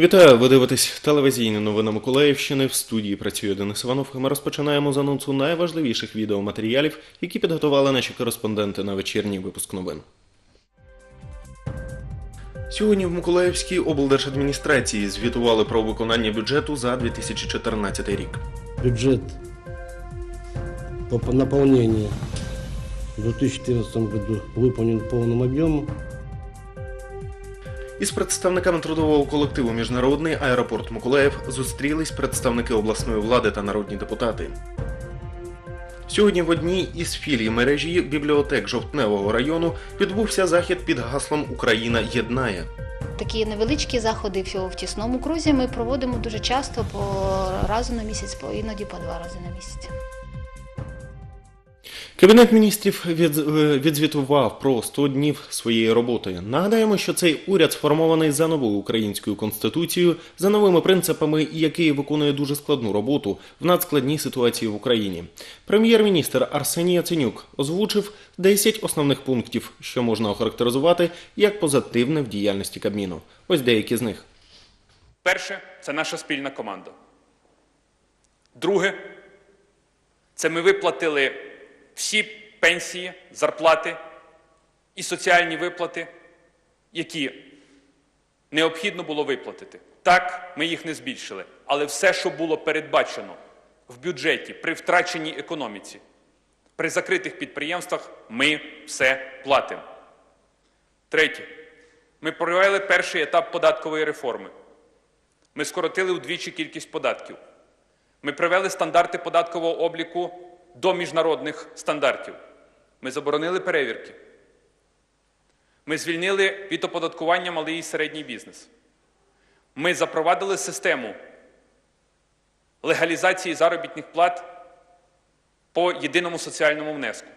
Вітаю, ви дивитесь телевізійні новини Миколаївщини. В студії працює Денис Іванов. і Ми розпочинаємо з анонсу найважливіших відеоматеріалів, які підготували наші кореспонденти на вечірній випуск новин. Сьогодні в Миколаївській облдержадміністрації звітували про виконання бюджету за 2014 рік. бюджет по по наполнению в 2014 году выполнен в полном объеме. Із представниками трудового колективу Міжнародний аеропорт Миколаїв зустрілись представники обласної влади та народні депутати. Сьогодні в одній із філій мережі бібліотек Жовтневого району відбувся захід під гаслом Україна єднає. Такі невеличкі заходи в тісному крузі ми проводимо дуже часто по разу на місяць, по іноді по два рази на місяць. Кабінет міністрів е, відзвітував про 100 днів своєї роботи. Нагадаємо, що цей уряд сформований за новою українською конституцією, за новими принципами, який виконує дуже складну роботу в надскладній ситуації в Україні. Прем'єр-міністр Арсеній Яценюк озвучив 10 основних пунктів, що можна охарактеризувати як позитивне в діяльності Кабміну. Ось деякі з них. Перше це наша спільна команда. Друге це ми виплатили всі пенсії, зарплати і соціальні виплати, які необхідно було виплатити. Так, ми їх не збільшили, але все, що було передбачено в бюджеті при втраченій економіці, при закритих підприємствах, ми все платимо. Третє. Ми провели перший етап податкової реформи. Ми скоротили вдвічі кількість податків. Ми привели стандарти податкового обліку до міжнародних стандартів. Ми заборонили перевірки. Ми звільнили від оподаткування малий і середній бізнес. Ми запровадили систему легалізації заробітних плат по єдиному соціальному внеску.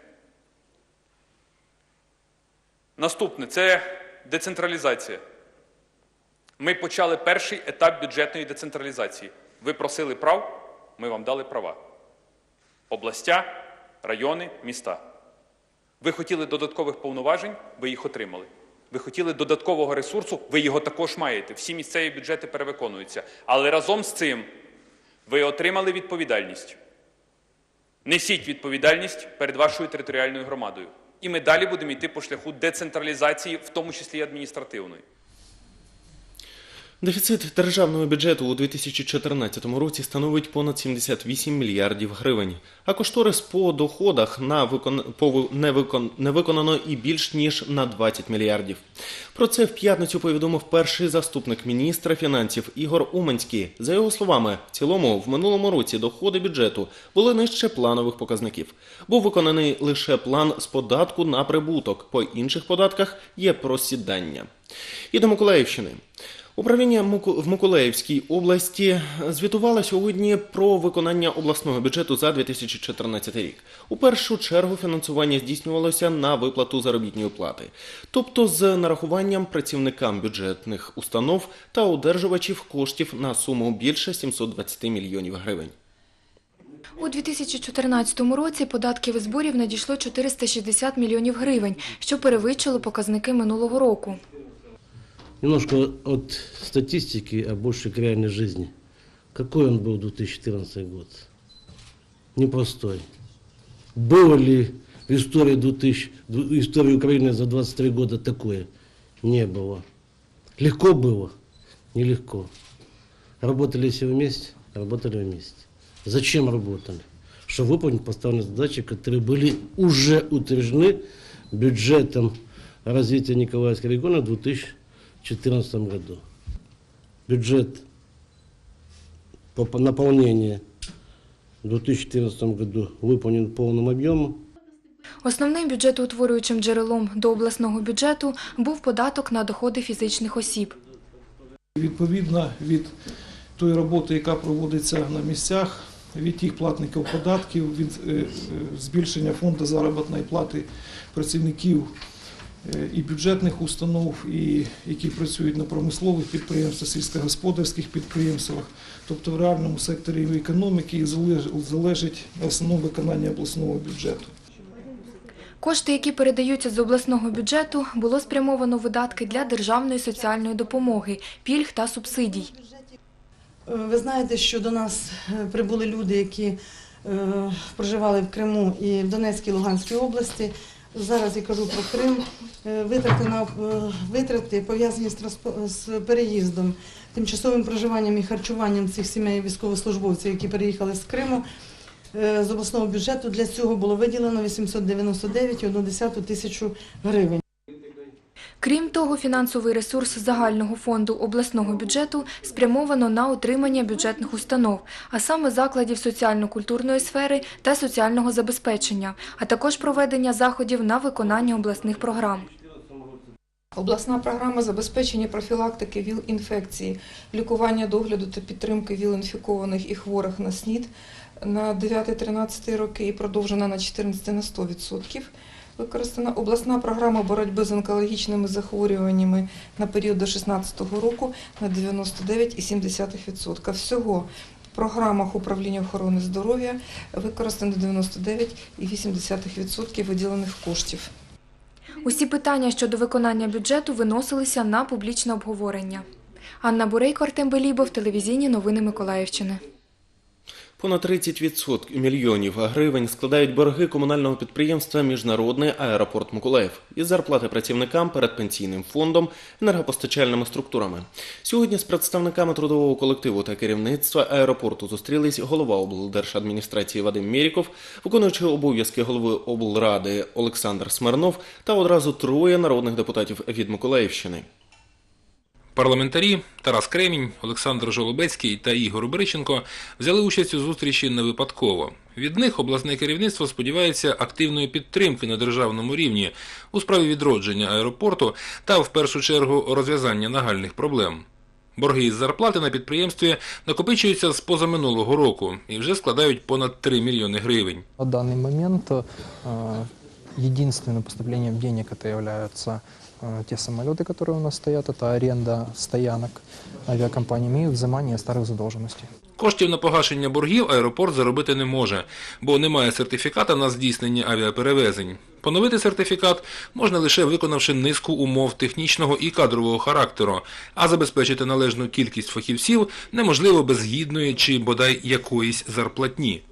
Наступне це децентралізація. Ми почали перший етап бюджетної децентралізації. Ви просили прав, ми вам дали права. Областя, райони, міста. Ви хотіли додаткових повноважень, ви їх отримали. Ви хотіли додаткового ресурсу, ви його також маєте. Всі місцеві бюджети перевиконуються. Але разом з цим ви отримали відповідальність. Несіть відповідальність перед вашою територіальною громадою. І ми далі будемо йти по шляху децентралізації, в тому числі і адміністративної. Дефіцит державного бюджету у 2014 році становить понад 78 мільярдів гривень, а кошторис по доходах на викон... по ви- не, викон... не виконано і більш ніж на 20 мільярдів. Про це в п'ятницю повідомив перший заступник міністра фінансів Ігор Уманський. За його словами, в цілому в минулому році доходи бюджету були нижче планових показників. Був виконаний лише план з податку на прибуток. По інших податках є просідання. І до Миколаївщини. Управління в Миколаївській області звітувало сьогодні про виконання обласного бюджету за 2014 рік. У першу чергу фінансування здійснювалося на виплату заробітної плати, тобто з нарахуванням працівникам бюджетних установ та одержувачів коштів на суму більше 720 мільйонів гривень. У 2014 році податків і зборів надійшло 460 мільйонів гривень, що перевищило показники минулого року. Немножко от статистики, а больше к реальной жизни. Какой он был 2014 год? Непростой. Было ли в истории, 2000, в истории Украины за 23 года такое? Не было. Легко было? Нелегко. Работали все вместе? Работали вместе. Зачем работали? Чтобы выполнить поставленные задачи, которые были уже утверждены бюджетом развития Николаевского региона в 2014 году. Бюджет по по наполнению в 2014 году выполнен в полном объеме. Основним бюджетоутворюючим джерелом до обласного бюджету був податок на доходи фізичних осіб. Відповідно від тої роботи, яка проводиться на місцях, від тих платників податків, від е, е, збільшення фонду заробітної плати працівників і бюджетних установ, і які працюють на промислових підприємствах, сільськогосподарських підприємствах, тобто в реальному секторі економіки залеж- залежить основне виконання обласного бюджету. Кошти, які передаються з обласного бюджету, було спрямовано видатки для державної соціальної допомоги, пільг та субсидій. Е, Ви знаєте, що до нас е, прибули люди, які е, проживали в Криму і в Донецькій і Луганській області. Зараз я кажу про Крим. Е, Витрати на е, витрати пов'язані з, переїздом, тимчасовим проживанням і харчуванням цих сімей військовослужбовців, які переїхали з Криму. е, З обласного бюджету для цього було виділено 899,1 тисячу гривень. Крім того, фінансовий ресурс загального фонду обласного бюджету спрямовано на утримання бюджетних установ, а саме закладів соціально-культурної сфери та соціального забезпечення, а також проведення заходів на виконання обласних програм. Обласна програма забезпечення профілактики ВІЛ-інфекції, лікування догляду та підтримки ВІЛ-інфікованих і хворих на СНІД на 9-13 роки і продовжена на 14 на 100%. Використана обласна програма боротьби з онкологічними захворюваннями на період до 2016 року на 99,7%. Всього в програмах управління охорони здоров'я використано 99,8% виділених коштів. Усі питання щодо виконання бюджету виносилися на публічне обговорення. Анна Бурейко, Артем Белібов, телевізійні новини Миколаївщини. Понад 30% мільйонів гривень складають борги комунального підприємства Міжнародний аеропорт Миколаїв із зарплати працівникам перед пенсійним фондом, енергопостачальними структурами. Сьогодні з представниками трудового колективу та керівництва аеропорту зустрілись голова облдержадміністрації Вадим Мєріков, виконуючий обов'язки голови облради Олександр Смирнов та одразу троє народних депутатів від Миколаївщини. Парламентарі Тарас Кремінь, Олександр Жолобецький та Ігор Бриченко взяли участь у зустрічі не випадково. Від них обласне керівництво сподівається активної підтримки на державному рівні у справі відродження аеропорту та, в першу чергу, розв'язання нагальних проблем. Борги із зарплати на підприємстві накопичуються з позаминулого року і вже складають понад 3 мільйони гривень. На данный момент э, единственным поступлением денег это являются э, те самолеты, которые у нас стоят, это аренда стоянок авиакомпаниями и взимание старых задолженностей. Коштів на погашення боргів аеропорт заробити не може, бо немає сертифіката на здійснення авіаперевезень. Поновити сертифікат можна лише виконавши низку умов технічного і кадрового характеру, а забезпечити належну кількість фахівців неможливо без гідної чи бодай якоїсь зарплатні.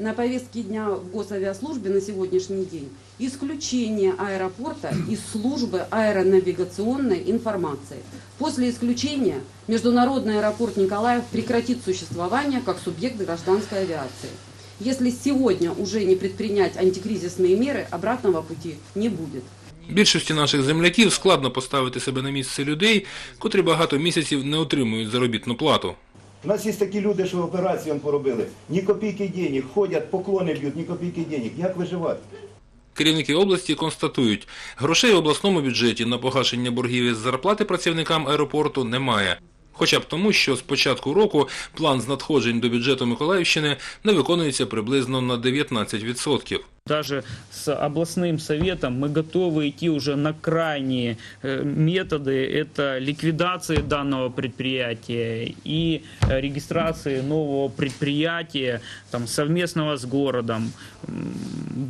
на повестке дня в госавиаслужбе на сегодняшний день исключение аэропорта из службы аэронавигационной информации. После исключения Международный аэропорт Николаев прекратит существование как субъект гражданской авиации. Если сегодня уже не предпринять антикризисные меры, обратного пути не будет. Більшості наших земляків складно поставити себе на місце людей, котрі багато місяців не отримують заробітну плату. У нас є такі люди, що операцію поробили. Ні копійки денег, ходять, поклони б'ють, ні копійки денег. Як виживати? Керівники області констатують, грошей в обласному бюджеті на погашення боргів із зарплати працівникам аеропорту немає Хоча б тому, що з початку року план з надходжень до бюджету Миколаївщини не виконується приблизно на 19%. Даже с областным советом мы готовы идти уже на крайние э, методы. Это ликвидации данного предприятия и э, регистрации нового предприятия там, совместного с городом. М,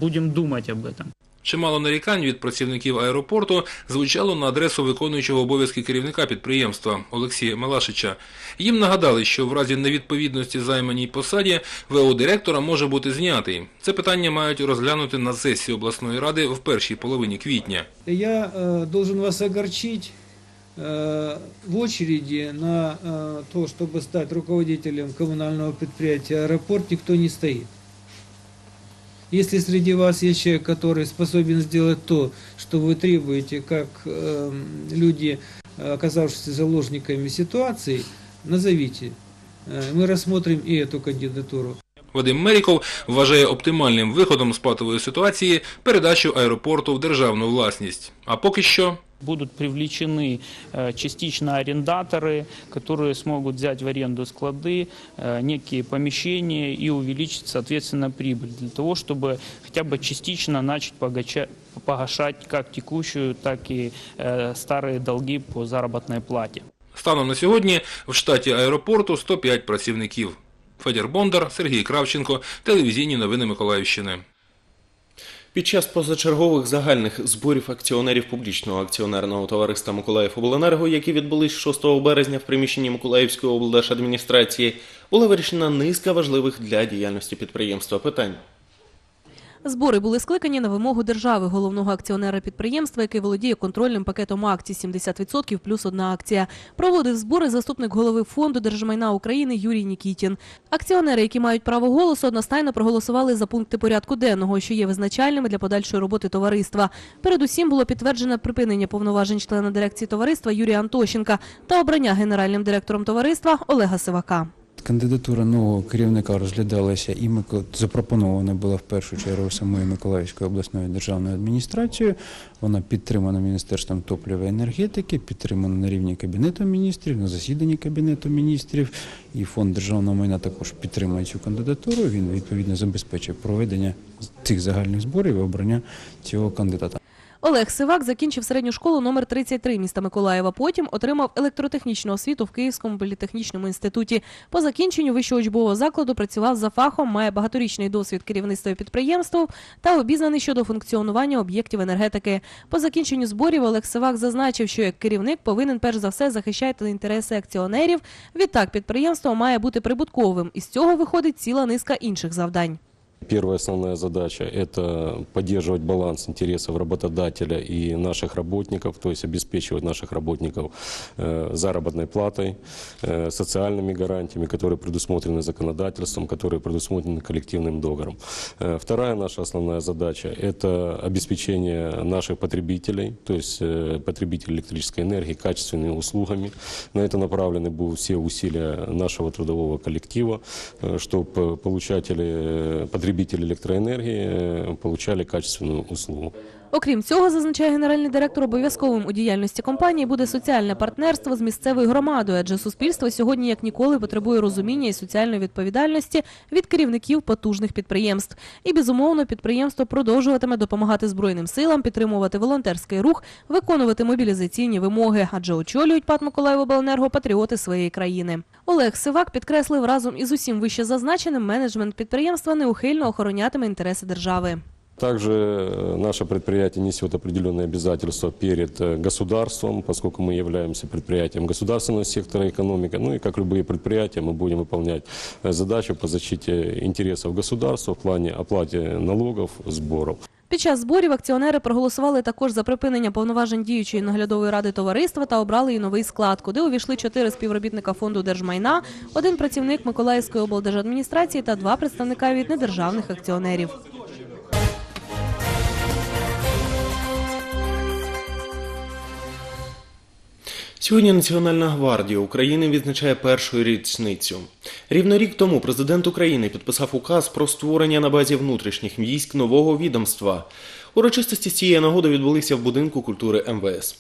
Будем думать об этом. Чимало нарікань від працівників аеропорту звучало на адресу виконуючого обов'язки керівника підприємства Олексія Мелашича. Їм нагадали, що в разі невідповідності займаній посаді ВО директора може бути знятий. Це питання мають розглянути на сесії обласної ради в першій половині квітня. Я э, должен вас огорчить. Э, в очереди на э, то, чтобы стать руководителем коммунального предприятия «Аэропорт», никто не стоит. Если среди вас есть человек, который способен сделать то, что вы требуете, как э, люди, э, оказавшиеся заложниками ситуации, назовите. Э, Мы рассмотрим и эту кандидатуру. Вадим Меріков вважає оптимальним виходом з патової ситуації передачу аеропорту в державну власність. А поки що Будут привлечены э, частично арендаторы, которые смогут взять в аренду склады, э, некие помещения и увеличить, соответственно, прибыль для того, чтобы хотя бы частично начать погача- погашать как текущую, так и э, старые долги по заработной плате. станом на сьогодні в штаті аеропорту 105 працівників. Федір Бондар, Сергій Кравченко, телевізійні новини Миколаївщини. Під час позачергових загальних зборів акціонерів публічного акціонерного товариства Миколаївобленерго, які відбулись 6 березня в приміщенні Миколаївської облдержадміністрації, була вирішена низка важливих для діяльності підприємства питань. Збори були скликані на вимогу держави, головного акціонера підприємства, який володіє контрольним пакетом акцій 70% плюс одна акція. Проводив збори заступник голови фонду держмайна України Юрій Нікітін. Акціонери, які мають право голосу, одностайно проголосували за пункти порядку денного, що є визначальними для подальшої роботи товариства. Передусім було підтверджено припинення повноважень члена дирекції товариства Юрія Антощенка та обрання генеральним директором товариства Олега Сивака. Кандидатура нового керівника розглядалася і запропонована була в першу чергу самою Миколаївською обласною державною адміністрацією. Вона підтримана Міністерством топлива і енергетики, підтримана на рівні Кабінету міністрів, на засіданні Кабінету міністрів. І фонд державного майна також підтримує цю кандидатуру. Він відповідно забезпечив проведення цих загальних зборів і обрання цього кандидата. Олег Сивак закінчив середню школу номер 33 міста Миколаєва. Потім отримав електротехнічну освіту в Київському політехнічному інституті. По закінченню вищого учбового закладу працював за фахом, має багаторічний досвід керівництва підприємством та обізнаний щодо функціонування об'єктів енергетики. По закінченню зборів Олег Сивак зазначив, що як керівник повинен перш за все захищати інтереси акціонерів. Відтак підприємство має бути прибутковим. Із цього виходить ціла низка інших завдань. Первая основная задача – это поддерживать баланс интересов работодателя и наших работников, то есть обеспечивать наших работников э, заработной платой, э, социальными гарантиями, которые предусмотрены законодательством, которые предусмотрены коллективным договором. Э, Вторая наша основная задача – это обеспечение наших потребителей, то есть потребителей электрической энергии качественными услугами. На это направлены будут все усилия нашего трудового коллектива, чтобы получатели, э, потребители электроэнергии э, получали качественную услугу. Окрім цього, зазначає генеральний директор, обов'язковим у діяльності компанії буде соціальне партнерство з місцевою громадою, адже суспільство сьогодні як ніколи потребує розуміння і соціальної відповідальності від керівників потужних підприємств. І безумовно підприємство продовжуватиме допомагати збройним силам, підтримувати волонтерський рух, виконувати мобілізаційні вимоги, адже очолюють ПАТ Миколаївобленерго патріоти своєї країни. Олег Сивак підкреслив разом із усім вище зазначеним менеджмент підприємства неухильно охоронятиме інтереси держави. Также э, наше предприятие несет определенные обязательства перед э, государством, поскольку мы являемся предприятием государственного сектора экономики. Ну и как любые предприятия мы будем выполнять э, задачу по защите интересов государства в плане оплаты налогов, сборов. Під час зборів акціонери проголосували також за припинення повноважень діючої наглядової ради товариства та обрали і новий склад, куди увійшли чотири співробітника фонду держмайна, один працівник Миколаївської облдержадміністрації та два представника від недержавних акціонерів. Сьогодні Національна гвардія України відзначає першу річницю. Рівно рік тому президент України підписав указ про створення на базі внутрішніх військ нового відомства. Урочистості з цієї нагоди відбулися в будинку культури МВС.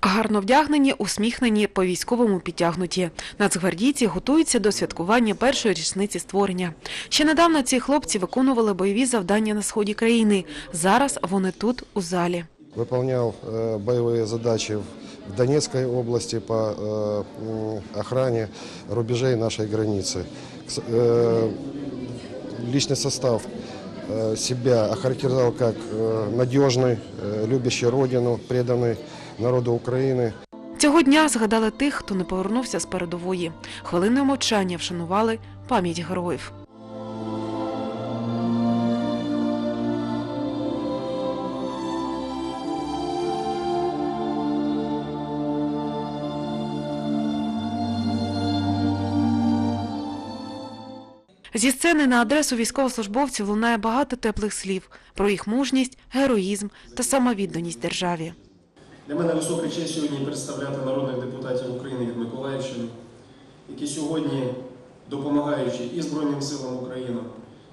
Гарно вдягнені, усміхнені, по-військовому підтягнуті. Нацгвардійці готуються до святкування першої річниці створення. Ще недавно ці хлопці виконували бойові завдання на сході країни. Зараз вони тут, у залі. выполнял э, боевые задачи в Донецкой области по э, м, охране рубежей нашей границы. К с- э, Личный состав э, себя охарактеризовал как э, надежный, э, любящий родину, преданный народу Украины. Цього дня згадали тих, хто не повернувся з передової. Хвилиною мовчання вшанували пам'ять героїв. Зі сцени на адресу військовослужбовців лунає багато теплих слів про їх мужність, героїзм та самовідданість державі. Для мене висока честь сьогодні представляти народних депутатів України від Миколаївщини, які сьогодні, допомагаючи і Збройним силам України,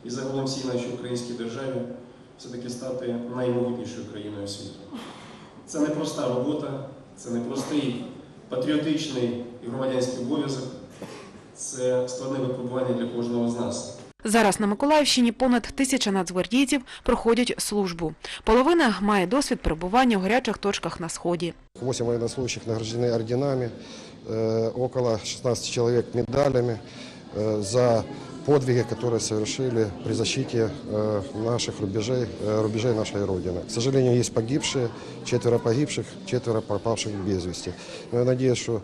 і загалом всій нашій українській державі, все-таки стати наймогутнішою країною світу. Це не проста робота, це не простий патріотичний і громадянський обов'язок, це складне випробування для кожного з нас. Зараз на Миколаївщині понад тисяча нацгвардійців проходять службу. Половина має досвід перебування у гарячих точках на сході. Восемь военнослужащих награждены орденами, э, около 16 человек медалями э, за подвиги, которые совершили при защите э, наших рубежей, э, рубежей нашей Родины. К сожалению, есть погибшие, четверо погибших, четверо пропавших без вести. Но я надеюсь, что э,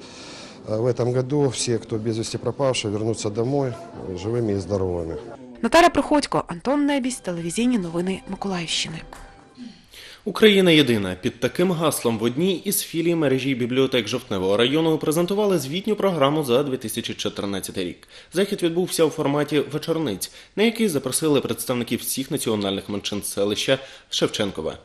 в этом году все, кто без вести пропавшие, вернутся домой э, живыми и здоровыми. Наталя Приходько, Антон Небісь, телевізійні новини Миколаївщини. Україна єдина під таким гаслом в одній із філій мережі бібліотек Жовтневого району презентували звітню програму за 2014 рік. Захід відбувся у форматі вечорниць, на який запросили представників всіх національних меншин селища Шевченкове.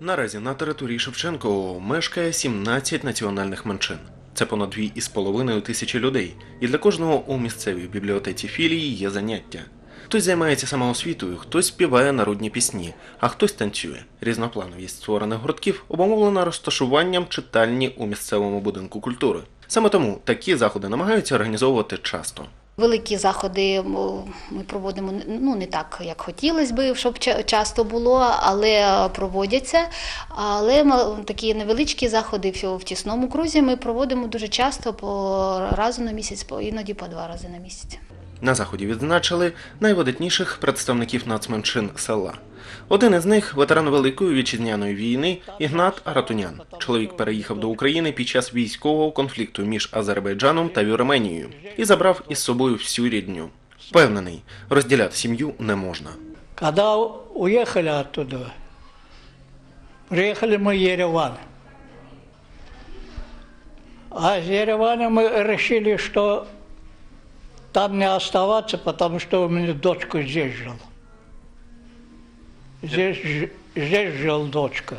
Наразі на території Шевченкового мешкає 17 національних меншин. Це понад 2,5 тисячі людей, і для кожного у місцевій бібліотеці філії є заняття. Хтось займається самоосвітою, хтось співає народні пісні, а хтось танцює. Різноплановість створених гуртків обумовлена розташуванням читальні у місцевому будинку культури. Саме тому такі заходи намагаються організовувати часто. Великі заходи ми проводимо ну не так, як хотілося би, щоб ча- часто було, але проводяться. Але такі невеличкі заходи в тісному крузі ми проводимо дуже часто по разу на місяць, іноді по два рази на місяць. На заході відзначили найвидатніших представників нацменшин села. Один із них ветеран Великої вітчизняної війни Ігнат Аратунян. Чоловік переїхав до України під час військового конфлікту між Азербайджаном та Вірменією і забрав із собою всю рідню. Впевнений, розділяти сім'ю не можна. Когда уехали оттуда, приехали мы в Ереван. А из Еревана мы решили, что там не оставаться, потому что у меня дочка здесь жила. Здесь, здесь жила дочка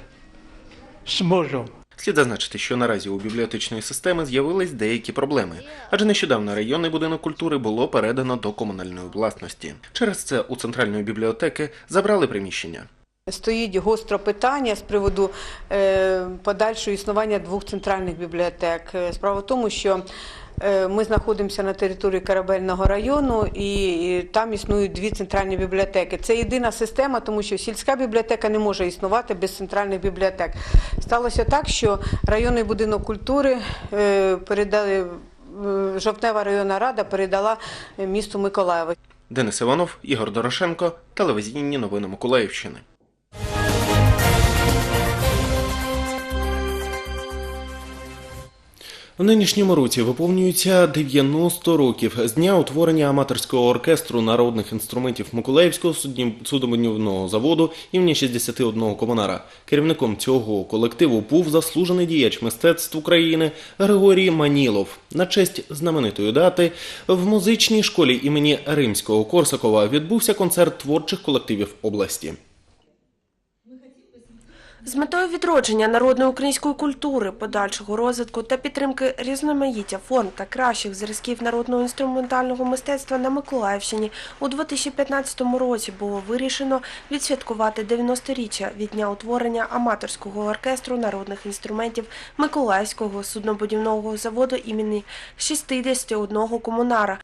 с мужем. Слід зазначити, що наразі у бібліотечної системи з'явились деякі проблеми, адже нещодавно районний будинок культури було передано до комунальної власності. Через це у центральної бібліотеки забрали приміщення. Стоїть гостро питання з приводу е, подальшого існування двох центральних бібліотек. Е, Справа в тому, що ми знаходимося на території Корабельного району, і там існують дві центральні бібліотеки. Це єдина система, тому що сільська бібліотека не може існувати без центральних бібліотек. Сталося так, що районний будинок культури е, передали. е, Жовтнева районна рада передала е, місту Миколаєву. Денис Іванов, Ігор Дорошенко, телевізійні новини Миколаївщини. В нинішньому році виповнюється 90 років з дня утворення аматорського оркестру народних інструментів Миколаївського суднобудівного заводу імені 61 комунара. Керівником цього колективу був заслужений діяч мистецтв України Григорій Манілов. На честь знаменитої дати в музичній школі імені Римського Корсакова відбувся концерт творчих колективів області. З метою відродження народної української культури, подальшого розвитку та підтримки різноманіття форм та кращих зразків народного інструментального мистецтва на Миколаївщині у 2015 році було вирішено відсвяткувати 90-річчя від дня утворення аматорського оркестру народних інструментів Миколаївського суднобудівного заводу імені 61 комунара.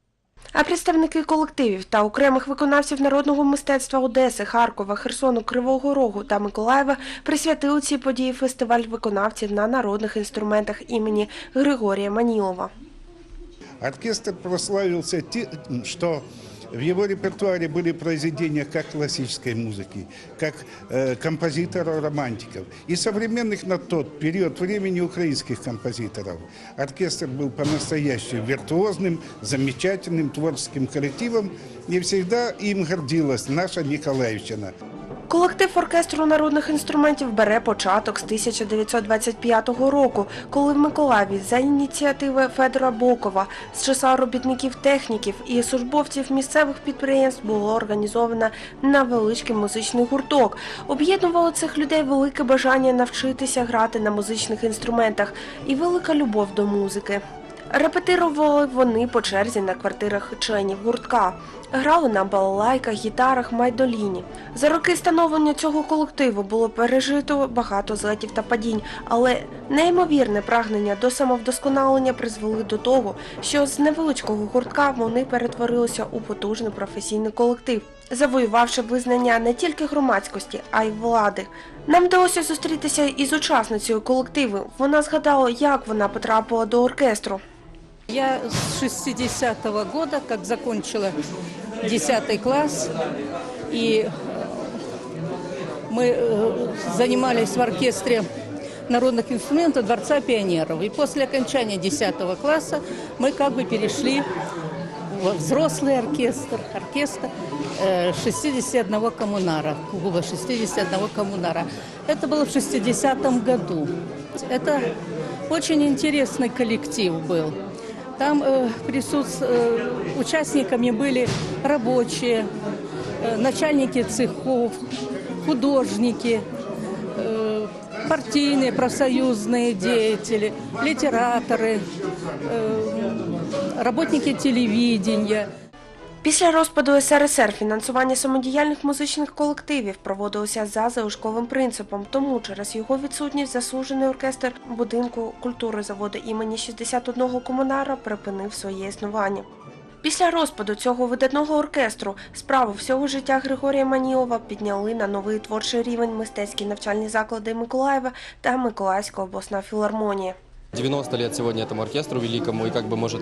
А представники колективів та окремих виконавців народного мистецтва Одеси, Харкова, Херсону, Кривого Рогу та Миколаєва присвятили цій події фестиваль виконавців на народних інструментах імені Григорія Манілова. Оркестр прославився тим, что в его репертуаре были произведения как классической музыки, как э, композиторов-романтиков и современных на тот период времени украинских композиторов. Оркестр был по-настоящему виртуозным, замечательным творческим коллективом, и всегда им гордилась наша Николаевщина. Колектив оркестру народних інструментів бере початок з 1925 року, коли в Миколаєві за ініціативи Федора Бокова з числа робітників техніків і службовців місцевих підприємств було організовано невеличкий музичний гурток. Об'єднувало цих людей велике бажання навчитися грати на музичних інструментах і велика любов до музики. Репетирували вони по черзі на квартирах членів гуртка. Грали на балалайках, гітарах, майдоліні. За роки становлення цього колективу було пережито багато злетів та падінь, але неймовірне прагнення до самовдосконалення призвели до того, що з невеличкого гуртка вони перетворилися у потужний професійний колектив, завоювавши визнання не тільки громадськості, а й влади. Нам вдалося зустрітися із учасницею колективу. Вона згадала, як вона потрапила до оркестру. Я с 60-го года, как закончила 10 класс, и э, мы э, занимались в оркестре народных инструментов Дворца пионеров. И после окончания 10 класса мы как бы перешли во взрослый оркестр, оркестр э, 61 коммунара, клуба 61 коммунара. Это было в 60-м году. Это очень интересный коллектив был. Там э, присутств... э, участниками были рабочие, э, начальники цехов, художники, э, партийные, профсоюзные деятели, литераторы, э, работники телевидения. Після розпаду СРСР фінансування самодіяльних музичних колективів проводилося за залишковим принципом, тому через його відсутність заслужений оркестр будинку культури заводу імені 61 комунара припинив своє існування. Після розпаду цього видатного оркестру справу всього життя Григорія Манілова підняли на новий творчий рівень мистецькі навчальні заклади Миколаєва та Миколаївська обласна філармонія. 90 лет сегодня этому оркестру великому, и как бы может,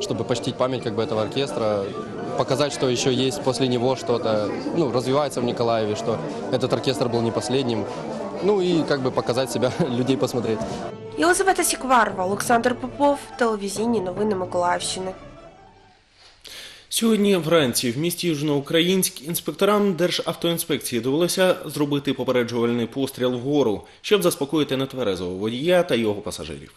чтобы почтить память как бы этого оркестра, показать, что еще есть после него что-то, ну, развивается в Николаеве, что этот оркестр был не последним, ну и как бы показать себя, людей посмотреть. Єлизавета Сікварова, Олександр Попов, телевізійні новини Миколаївщини. Сьогодні вранці в місті Южноукраїнськ інспекторам Державтоінспекції довелося зробити попереджувальний постріл вгору, щоб заспокоїти нетверезого водія та його пасажирів.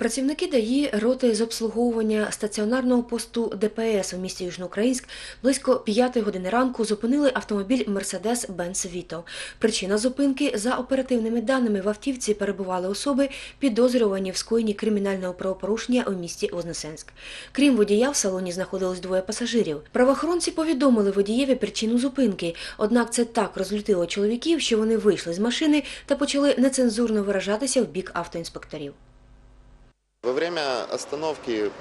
Працівники ДАІ роти з обслуговування стаціонарного посту ДПС у місті Южноукраїнськ близько 5 години ранку зупинили автомобіль Mercedes Benz Vito. Причина зупинки за оперативними даними в автівці перебували особи, підозрювані в скоєнні кримінального правопорушення у місті Вознесенськ. Крім водія, в салоні знаходилось двоє пасажирів. Правоохоронці повідомили водієві причину зупинки, однак це так розлютило чоловіків, що вони вийшли з машини та почали нецензурно виражатися в бік автоінспекторів. Во время остановки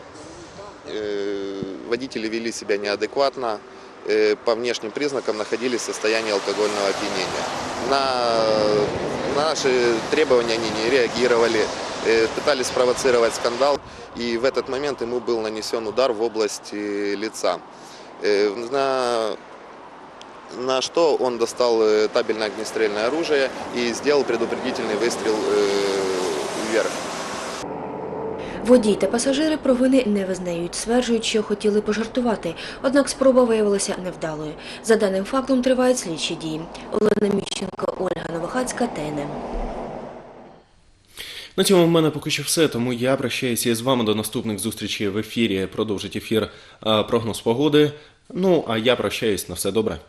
э, водители вели себя неадекватно, э, по внешним признакам находились в состоянии алкогольного опьянения. На наши требования они не реагировали, э, пытались спровоцировать скандал, и в этот момент ему был нанесен удар в область лица. На, на что он достал табельное огнестрельное оружие и сделал предупредительный выстрел вверх. Водій та пасажири провини не визнають, стверджують, що хотіли пожартувати, однак спроба виявилася невдалою. За даним фактом тривають слідчі дії. Олена Міщенко, Ольга Новохацька, ТНМ. На цьому в мене поки що все, тому я прощаюся з вами до наступних зустрічей в ефірі. Продовжить ефір прогноз погоди. Ну а я прощаюсь на все добре.